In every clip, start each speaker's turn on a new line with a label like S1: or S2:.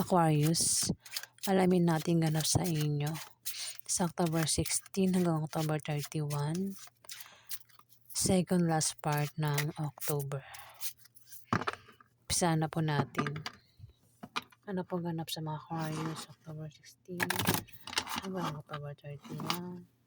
S1: Aquarius, alamin natin ganap sa inyo sa October 16 hanggang October 31. Second last part ng October. Pisa na po natin. Ano po ganap sa mga Aquarius October 16 hanggang October 31.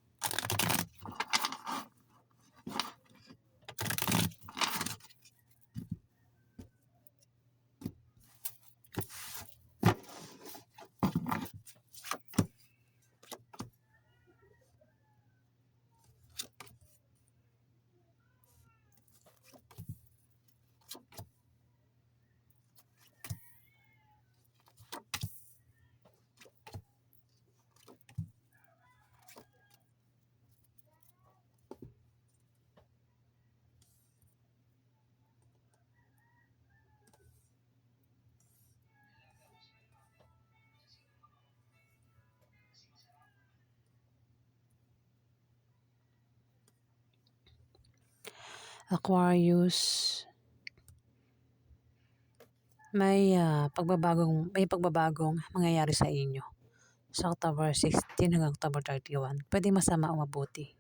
S1: Aquarius, may ah, pagbabagong may pagbabagong mangyayari sa inyo sa October 16 hanggang October 31. Pwede masama o mabuti.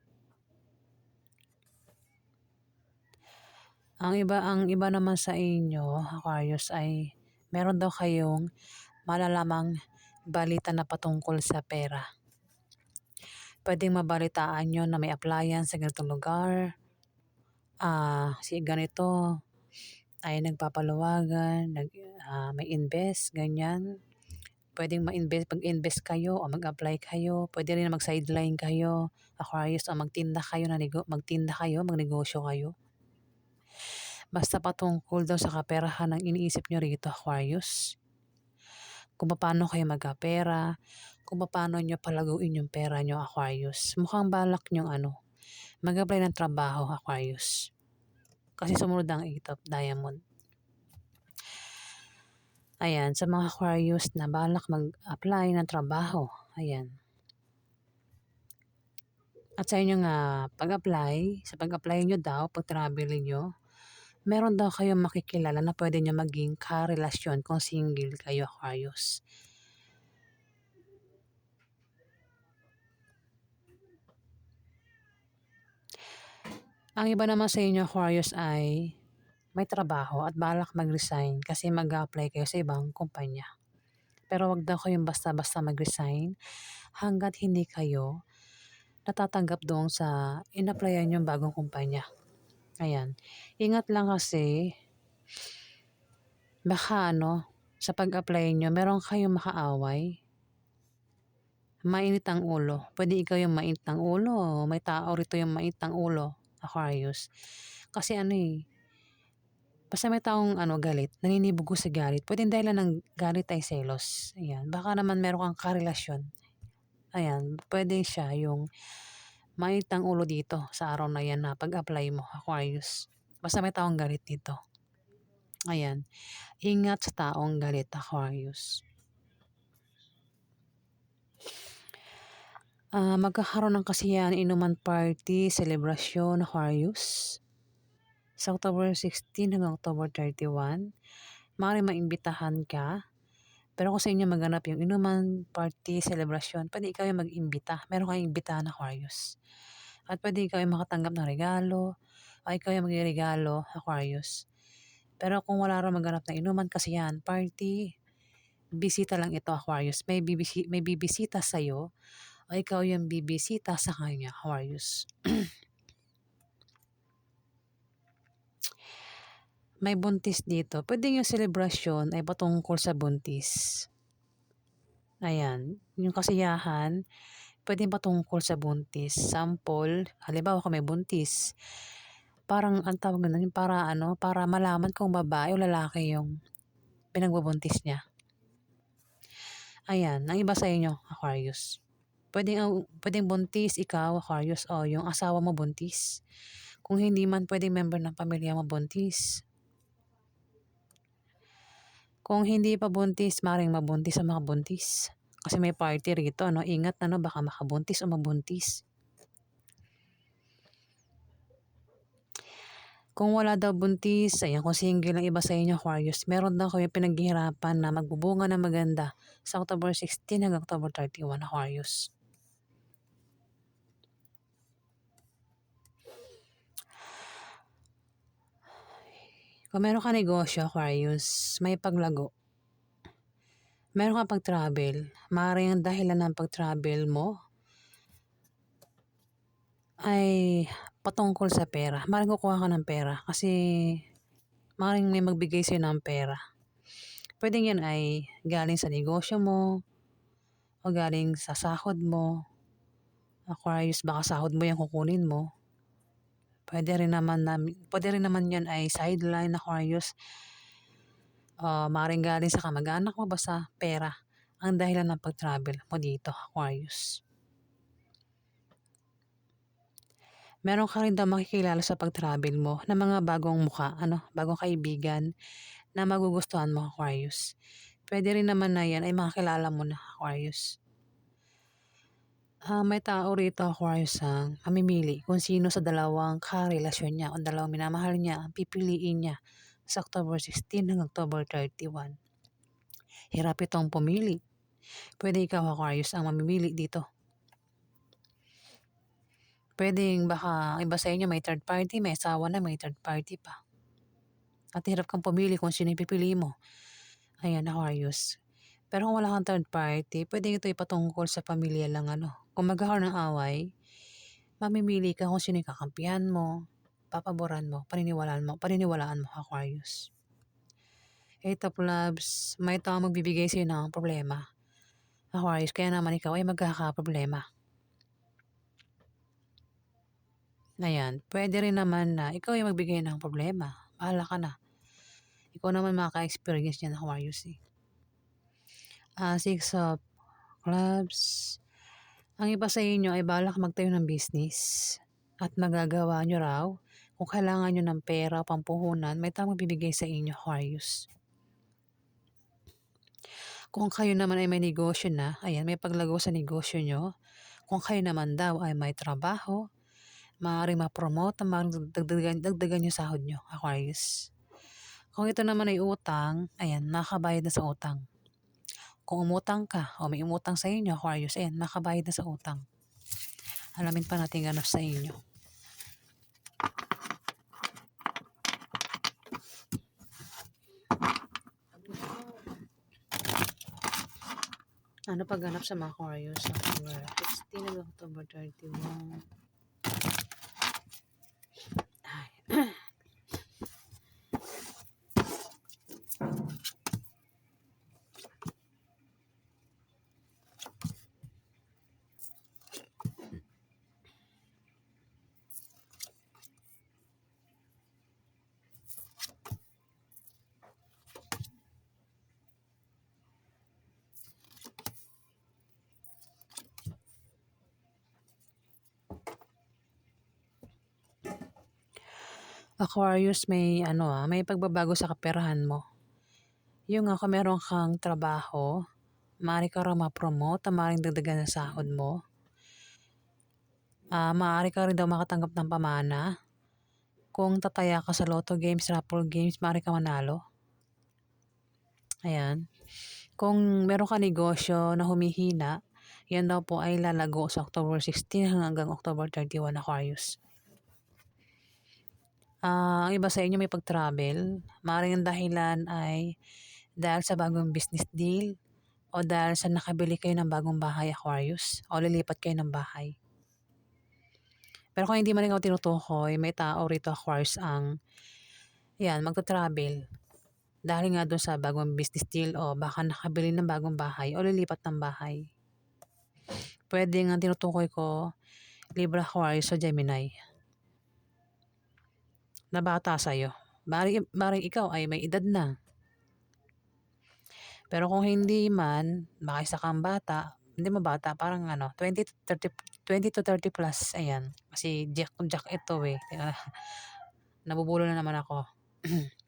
S1: Ang iba ang iba naman sa inyo, Aquarius ay meron daw kayong malalamang balita na patungkol sa pera. Pwedeng mabalitaan nyo na may applyan sa ganitong lugar. Ah, si ganito ay nagpapaluwagan, nag, ah, may invest, ganyan. Pwedeng ma-invest, mag-invest kayo o mag-apply kayo. Pwede rin mag-sideline kayo, Aquarius, o magtinda kayo, na magtinda kayo, magnegosyo kayo. Basta patungkol daw sa kaperahan ang iniisip nyo rito, Aquarius. Kung paano kayo magkapera, kung paano nyo palaguin yung pera nyo, Aquarius. Mukhang balak nyo ano, mag-apply ng trabaho, Aquarius. Kasi sumunod ang 8 of diamond. Ayan, sa mga Aquarius na balak mag-apply ng trabaho. Ayan. At sa inyong uh, pag-apply, sa pag-apply nyo daw, pag-travel nyo, meron daw kayong makikilala na pwede nyo maging karelasyon kung single kayo, Aquarius. Ang iba naman sa inyo, Aquarius, ay may trabaho at balak mag-resign kasi mag-apply kayo sa ibang kumpanya. Pero wag daw kayong basta-basta mag-resign hanggat hindi kayo natatanggap doon sa in-applyan yung bagong kumpanya. Ayan. Ingat lang kasi, baka ano, sa pag-apply nyo, meron kayong makaaway. Mainit ang ulo. Pwede ikaw yung mainit ang ulo. May tao rito yung mainit ang ulo. Aquarius. Kasi ano eh, basta may taong ano, galit, naninibugo sa galit. Pwede dahil ng galit ay selos. Ayan. Baka naman meron kang karelasyon. Ayan. Pwede siya yung mainit ang ulo dito sa araw na yan na pag-apply mo, Aquarius. Basta may taong galit dito. Ayan. Ingat sa taong galit, Aquarius. Uh, magkakaroon ng kasiyahan, inuman party, celebration, Aquarius. Sa October 16 hanggang October 31, maaari maimbitahan ka pero kung sa inyo maganap yung inuman, party, celebration, pwede ikaw yung mag-imbita. Meron kayong imbitahan Aquarius. At pwede ikaw yung makatanggap ng regalo, o ikaw yung mag-regalo, Aquarius. Pero kung wala rin maganap na inuman kasi yan, party, bisita lang ito, Aquarius. May, bibisi, may bibisita sa'yo, o ikaw yung bibisita sa kanya, Aquarius. may buntis dito. Pwede yung celebration ay patungkol sa buntis. Ayan, yung kasiyahan, pwede patungkol sa buntis. Sample, halimbawa kung may buntis, parang ang tawag na para ano, para malaman kung babae o lalaki yung pinagbubuntis niya. Ayan, ang iba sa inyo, Aquarius. Pwedeng, pwedeng buntis ikaw, Aquarius, o yung asawa mo buntis. Kung hindi man, pwedeng member ng pamilya mo buntis. Kung hindi pa buntis, maring mabuntis sa mga buntis. Kasi may party rito, no? Ingat na, no? Baka makabuntis o mabuntis. Kung wala daw buntis, ayan, kung single ang iba sa inyo, Aquarius, meron daw kayo pinaghihirapan na magbubunga na maganda sa October 16 hanggang October 31, Aquarius. Kung meron ka negosyo, Aquarius, may paglago. Meron ka pag-travel, maaaring ang dahilan ng pag-travel mo ay patungkol sa pera. Maaaring kukuha ka ng pera kasi maaaring may magbigay sa'yo ng pera. Pwedeng yan ay galing sa negosyo mo o galing sa sahod mo. Aquarius, baka sahod mo yung kukunin mo. Pwede rin naman, na, pwede rin naman yan ay sideline Aquarius. Uh, maaaring galing sa kamag-anak mo basta pera ang dahilan ng pag-travel mo dito, Aquarius. Meron ka rin daw makikilala sa pag-travel mo na mga bagong muka, ano, bagong kaibigan na magugustuhan mo, Aquarius. Pwede rin naman na yan ay makakilala mo na, Aquarius. Uh, may tao rito, Aquarius, ang mamimili kung sino sa dalawang karelasyon niya o dalawang minamahal niya ang pipiliin niya sa October 16 hanggang October 31. Hirap itong pumili. Pwede ikaw, Aquarius, ang mamimili dito. Pwedeng baka iba sa inyo may third party, may asawa na, may third party pa. At hirap kang pumili kung sino ipipili mo. Ayan, Aquarius. Pero kung wala kang third party, pwede ito ipatungkol sa pamilya lang ano. Kung magkakaroon ng away, mamimili ka kung sino kakampihan mo, papaboran mo, paniniwalaan mo, paniniwalaan mo, Aquarius. Eight of Loves, may tao magbibigay sa'yo ng problema. Aquarius, kaya naman ikaw ay magkakaproblema. Ayan, pwede rin naman na ikaw yung magbigay ng problema. Bahala ka na. Ikaw naman maka-experience niya ng Aquarius eh. Uh, six of Clubs, ang iba sa inyo ay balak magtayo ng business at magagawa nyo raw kung kailangan nyo ng pera o pampuhunan, may tamang bibigay sa inyo, Aquarius. Kung kayo naman ay may negosyo na, ayan, may paglago sa negosyo nyo. Kung kayo naman daw ay may trabaho, maaaring ma-promote, maaaring dagdagan, dagdagan yung sahod nyo, Aquarius. Kung ito naman ay utang, ayan, nakabayad na sa utang. Kung umutang ka o may umutang sa inyo, Aquarius, ayan, nakabayad na sa utang. Alamin pa natin ganap sa inyo. Ano pag ganap sa mga Aquarius? October 16 hanggang October 31. Aquarius, may ano ah, may pagbabago sa kaperahan mo. Yung ako meron kang trabaho, maaari ka raw ma-promote, maaaring dagdagan ng sahod mo. Uh, maaari ka rin daw makatanggap ng pamana. Kung tataya ka sa lotto games, raffle games, maaari ka manalo. Ayan. Kung meron ka negosyo na humihina, yan daw po ay lalago sa October 16 hanggang October 31 Aquarius. Ah, ang iba sa inyo may pag-travel. Maaaring ang dahilan ay dahil sa bagong business deal o dahil sa nakabili kayo ng bagong bahay, Aquarius, o lilipat kayo ng bahay. Pero kung hindi man ikaw tinutukoy, may tao rito, Aquarius, ang yan, magta-travel. Dahil nga doon sa bagong business deal o baka nakabili ng bagong bahay o lilipat ng bahay. Pwede nga tinutukoy ko Libra, Aquarius o Gemini na bata sa'yo. Bari, bari ikaw ay may edad na. Pero kung hindi man, baka isa kang bata, hindi mo bata, parang ano, 20 to 30, 20 to 30 plus, ayan. Kasi jack, jack ito eh. Nabubulo na naman ako.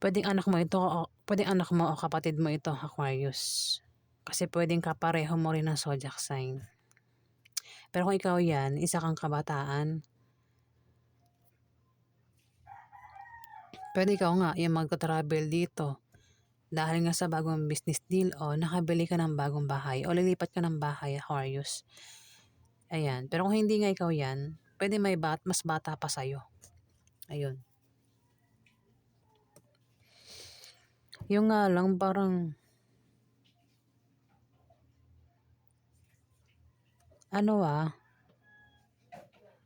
S1: pwedeng anak mo ito, o, pwedeng anak mo o kapatid mo ito, Aquarius. Kasi pwedeng kapareho mo rin ng zodiac sign. Pero kung ikaw yan, isa kang kabataan, pwede ikaw nga yung magta-travel dito. Dahil nga sa bagong business deal o nakabili ka ng bagong bahay o lilipat ka ng bahay, Aquarius. Ayan. Pero kung hindi nga ikaw yan, pwede may bat, mas bata pa sa'yo. Ayun. Yung nga lang parang ano ah,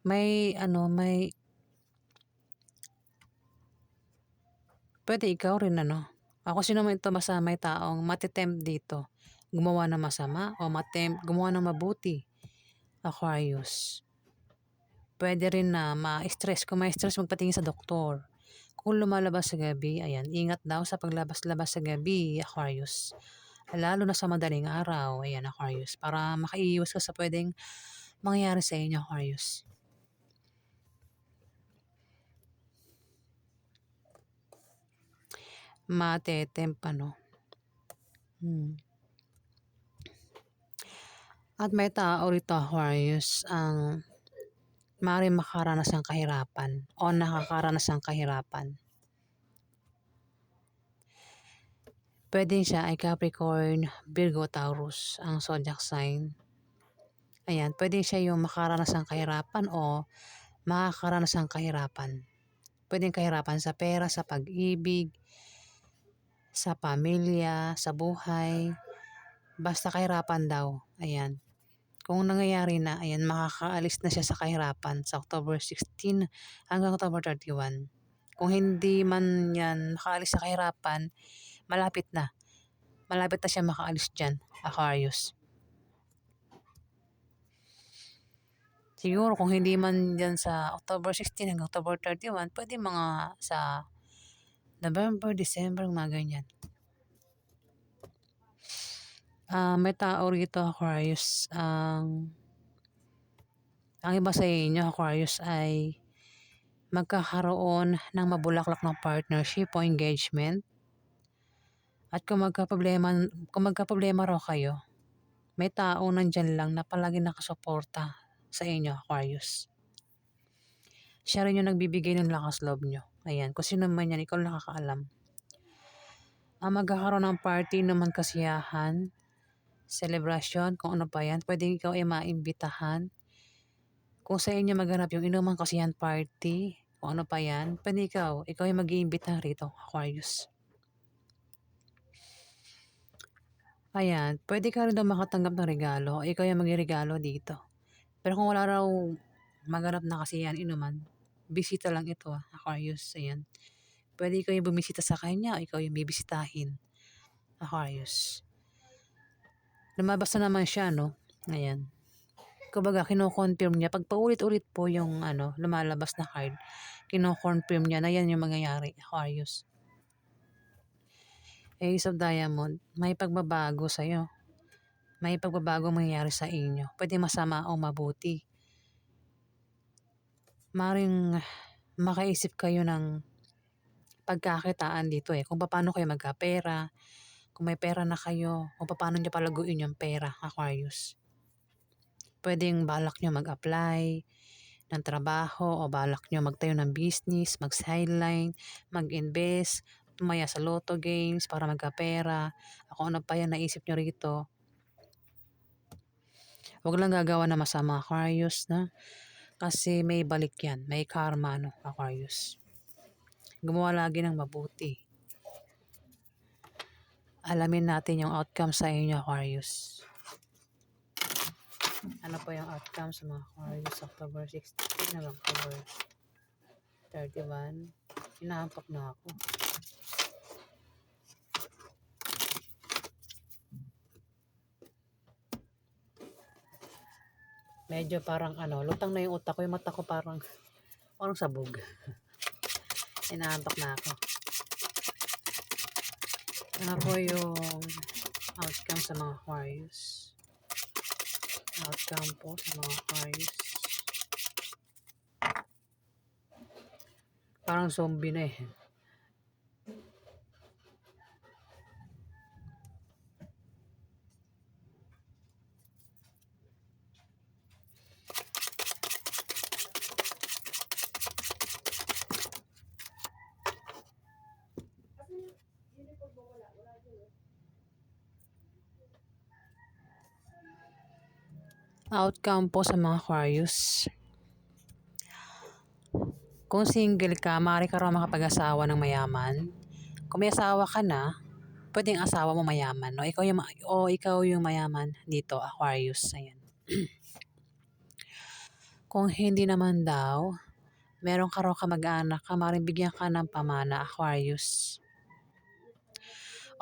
S1: may ano, may pwede ikaw rin ano. Ako sino man ito basta may taong matitempt dito. Gumawa ng masama o matempt, gumawa ng mabuti. Aquarius. Pwede rin na ma-stress. Kung ma-stress, magpatingin sa doktor. Kung lumalabas sa gabi, ayan, ingat daw sa paglabas-labas sa gabi, Aquarius. Lalo na sa madaling araw, ayan, Aquarius. Para makaiiwas ka sa pwedeng mangyayari sa inyo, Aquarius. Matetemp, ano. Hmm. At may tao rito, Aquarius, ang maaaring makaranas ng kahirapan o nakakaranas ng kahirapan. Pwede siya ay Capricorn, Virgo, Taurus, ang zodiac sign. Ayan, pwede siya yung makaranas ng kahirapan o makakaranas ng kahirapan. Pwedeng kahirapan sa pera, sa pag-ibig, sa pamilya, sa buhay. Basta kahirapan daw. Ayan. Kung nangyayari na, ayan, makakaalis na siya sa kahirapan sa October 16 hanggang October 31. Kung hindi man yan makaalis sa kahirapan, malapit na. Malapit na siya makaalis dyan, Aquarius. Siguro kung hindi man dyan sa October 16 hanggang October 31, pwede mga sa November, December, mga ganyan. Ah, may tao rito, Aquarius, ang ang iba sa inyo, Aquarius, ay magkakaroon ng mabulaklak na partnership o engagement. At kung magkaproblema, kung magkaproblema raw kayo, may tao nandyan lang na palagi nakasuporta sa inyo, Aquarius. Siya rin yung nagbibigay ng lakas loob nyo. Ayan, kung sino man yan, ikaw nakakaalam. Ang magkakaroon ng party naman kasiyahan, celebration, kung ano pa yan, pwede ikaw ay maimbitahan. Kung sa inyo maganap yung inuman kasiyahan party, kung ano pa yan, pwede ikaw, ikaw ay mag-iimbita rito, Aquarius. Ayan, pwede ka rin daw makatanggap ng regalo, ikaw yung mag-regalo dito. Pero kung wala raw maganap na kasiyahan inuman, bisita lang ito, Aquarius. Ayan. Pwede ikaw yung bumisita sa kanya, ikaw yung bibisitahin. Aquarius lumabas na naman siya, no? Ayan. Kumbaga, kino-confirm niya. Pag paulit-ulit po yung ano, lumalabas na card, kino-confirm niya na yan yung mangyayari, Aquarius. Ace of Diamond, may pagbabago sa'yo. May pagbabago mangyayari sa inyo. Pwede masama o mabuti. Maring makaisip kayo ng pagkakitaan dito eh. Kung paano kayo magkapera, kung may pera na kayo, kung paano nyo palaguin yung pera, Aquarius. Pwedeng balak nyo mag-apply ng trabaho o balak nyo magtayo ng business, mag-sideline, mag-invest, tumaya sa lotto games para magkapera. Ako ano pa yan naisip nyo rito. Huwag lang gagawa na masama, Aquarius, na. Kasi may balik yan. May karma, no, Aquarius. Gumawa lagi ng mabuti alamin natin yung outcome sa inyo, Aquarius. Ano po yung outcome sa mga Aquarius October 16 na October 31? Inaampak na ako. Medyo parang ano, lutang na yung utak ko. Yung mata ko parang, parang sabog. Inaampak na ako. Po yung outcome sa mga Aquarius? Outcome po sa mga Aquarius. parang zombie na eh. outcome po sa mga Aquarius. Kung single ka, maaari ka raw makapag-asawa ng mayaman. Kung may asawa ka na, pwedeng asawa mo mayaman. O ikaw yung, o ikaw yung mayaman dito, Aquarius. Ayan. Kung hindi naman daw, meron ka raw kamag-anak ka, maaaring bigyan ka ng pamana, Aquarius.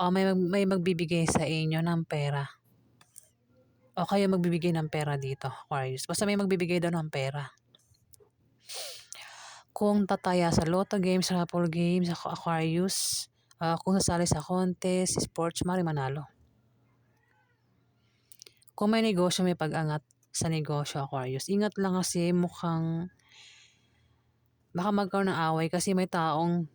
S1: O may, may magbibigay sa inyo ng pera. O kayo magbibigay ng pera dito, Aquarius. Basta may magbibigay daw ng pera. Kung tataya sa Lotto Games, Raffle Games, Aqu- Aquarius, ah, kung sasali sa contest, sports, mari manalo. Kung may negosyo, may pag-angat sa negosyo, Aquarius. Ingat lang kasi mukhang baka magkaroon ng away kasi may taong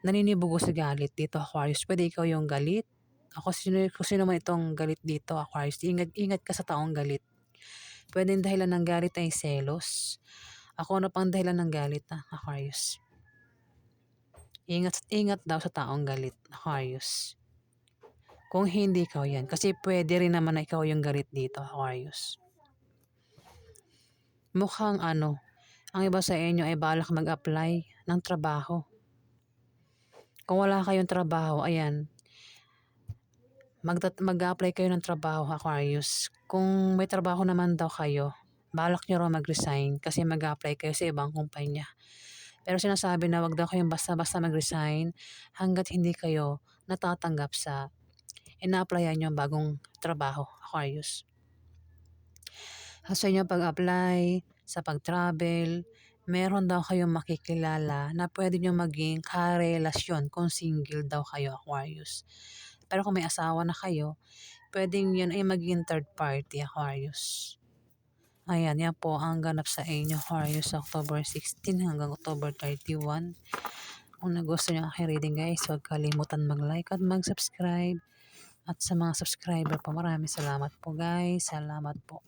S1: naninibugo sa galit dito, Aquarius. Pwede ikaw yung galit. Ako sino, kung sino man itong galit dito, Aquarius. Ingat, ingat ka sa taong galit. Pwede dahilan ng galit ay selos. Ako ano pang dahilan ng galit, ah, Aquarius. Ingat, ingat daw sa taong galit, Aquarius. Kung hindi ikaw yan. Kasi pwede rin naman na ikaw yung galit dito, Aquarius. Mukhang ano, ang iba sa inyo ay balak mag-apply ng trabaho. Kung wala kayong trabaho, ayan, mag-apply kayo ng trabaho, Aquarius. Kung may trabaho naman daw kayo, balak nyo raw mag-resign kasi mag-apply kayo sa ibang kumpanya. Pero sinasabi na wag daw kayong basta-basta mag-resign hanggat hindi kayo natatanggap sa ina-applyan nyo bagong trabaho, Aquarius. Sa inyo pag-apply, sa pag-travel, meron daw kayong makikilala na pwede nyo maging karelasyon kung single daw kayo, Aquarius. Pero kung may asawa na kayo, pwedeng yun ay maging third party, Aquarius. Ayan, yan po ang ganap sa inyo, Aquarius, October 16 hanggang October 31. Kung nagusto nyo ang reading guys, huwag kalimutan mag-like at mag-subscribe. At sa mga subscriber po, maraming salamat po guys. Salamat po.